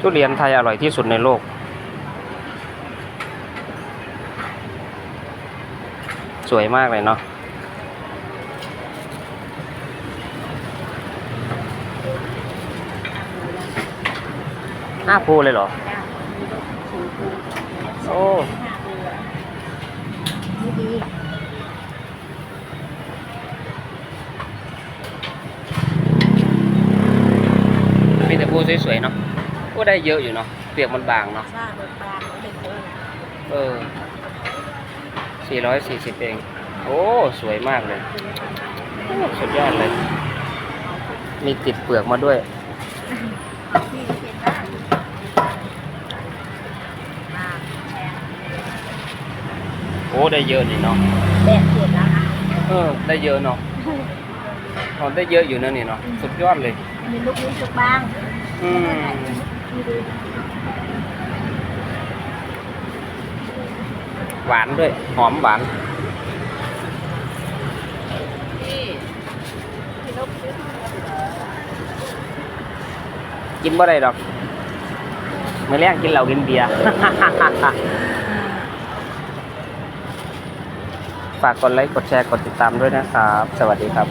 ทุเรียนไทยอร่อยที่สุดในโลก สวยมากเลยเนาะห้าภูเลยเหรอ โอ้ห้าภูอะนี่ดีมีแต่ภูสวยๆเนาะ ก็ได้เยอะอยู่เนาะเปลือกมันบางเนาะซ่าเบิกบานเด็กเออเออสี่ร้อยสี่สิบเอง โอ้ สวยมากเลยโอ้สุดยอดเลย มีติดเปลือกมาด้วยพี่ก็เป็นได้มากโอ้ได้เยอะนี่เนาะแดดเจ็ดแล้วนะเออ ได้เยอะเนาะอ๋อได้เยอะอยู่นะนี่เนาะ สุดยอดเลย มีลูกนี้ลูกบางอืมมีดู หวานด้วย หอมหวานที่ที่ลูกซื้อกินบ่ได้ดอกไม่แรกกินเหล้ากินเบียร์ ฝากกดไลค์ กดแชร์ กดติดตามด้วยนะครับ สวัสดีครับ